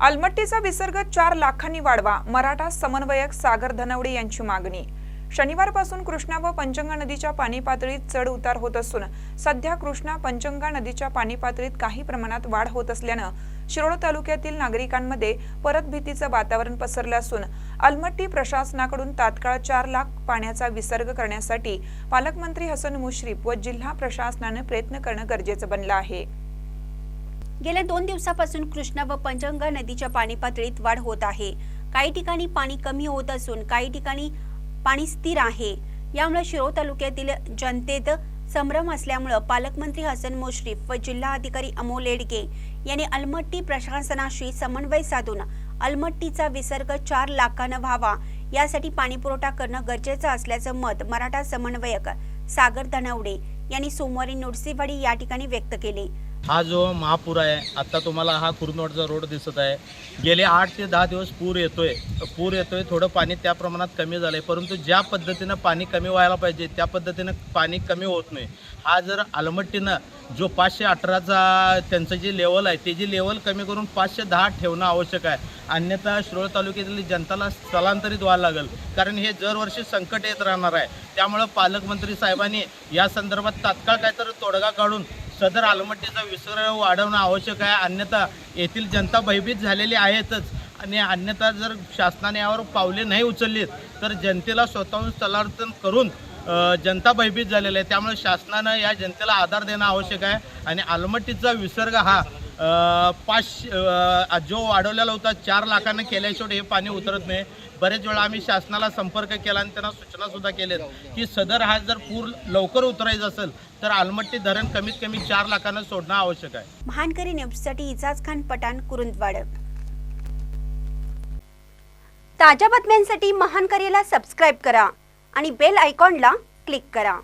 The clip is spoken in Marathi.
अलमट्टीचा विसर्ग चार लाखांनी वाढवा मराठा समन्वयक सागर धनवडे यांची मागणी. शनिवारपासून कृष्णा व पंचंगा नदीच्या पाणी पातळीत चढ उतार होत असून सध्या कृष्णा पंचंगा नदीच्या पाणी पातळीत काही प्रमाणात वाढ होत असल्यानं शिरोळ तालुक्यातील नागरिकांमध्ये परत भीतीचं वातावरण पसरलं असून अलमट्टी प्रशासनाकडून तात्काळ चार लाख पाण्याचा विसर्ग करण्यासाठी पालकमंत्री हसन मुश्रीफ व जिल्हा प्रशासनानं प्रयत्न करणं गरजेचं बनलं आहे. गेल्या दोन दिवसापासून कृष्णा व पंचगंगा नदीच्या पाणी पातळीत वाढ होत आहे. काही ठिकाणी पाणी कमी होत असून काही ठिकाणी पाणी स्थिर आहे. यामुळे शिरोळ तालुक्यातील जनतेत संभ्रम असल्यामुळं पालकमंत्री हसन मुश्रीफ व जिल्हा अधिकारी अमोल येडगे यांनी अलमट्टी प्रशासनाशी समन्वय साधून अलमट्टीचा विसर्ग चार लाखानं व्हावा यासाठी पाणीपुरवठा करणं गरजेचं असल्याचं मत मराठा समन्वयक सागर धनवडे यांनी सोमवारी नुडसीवाडी या ठिकाणी व्यक्त केले. हा जो महापूर आहे आता तुम्हाला हा कुरनोडचा रोड दिसत आहे. गेले आठ ते दहा दिवस पूर येतोय. पूर येतोय थोडं पाणी त्या प्रमाणात कमी झालं आहे परंतु ज्या पद्धतीनं पाणी कमी व्हायला पाहिजे त्या पद्धतीनं पाणी कमी होत नाही. हा जर आलमट्टीनं जो पाचशे अठराचा त्यांचं जे लेवल आहे ते जी लेवल कमी करून पाचशे दहा ठेवणं आवश्यक आहे. अन्यथा शिरोळ तालुक्यातील जनताला स्थलांतरित व्हायला लागेल. कारण हे दरवर्षी संकट येत राहणार आहे. त्यामुळं पालकमंत्री साहेबांनी या संदर्भात तात्काळ काहीतरी तोडगा काढून सदर आलमट्टीचा विसर्ग वाढवणं आवश्यक आहे. अन्यथा येथील जनता भयभीत झालेली आहेतच. आणि अन्यथा जर शासनाने यावर पावले नाही उचलली तर जनतेला स्वतःहून स्थलांतरण करून जनता भयभीत झालेली आहे. त्यामुळे शासनानं या जनतेला आधार देणं आवश्यक आहे. आणि आलमट्टीचा विसर्ग हा पाच जो वाढवलेला होता चार लाखांना केल्याशिवाय हे पाणी उतरत नाही. बरेच वेळा आम्ही शासनाला संपर्क केला आणि त्यांना सूचना सुद्धा केल्यात की सदर हा जर पूर लवकर उतरायचा असेल तर आलमट्टी धरण कमीत कमी चार लाखांना सोडणं आवश्यक आहे. महानकरी न्यूजसाठी इजाज खान पठाण कुरुंदवाड. ताज्या बातम्यांसाठी महानकरीला सबस्क्राईब करा आणि बेल आयकॉनला क्लिक करा.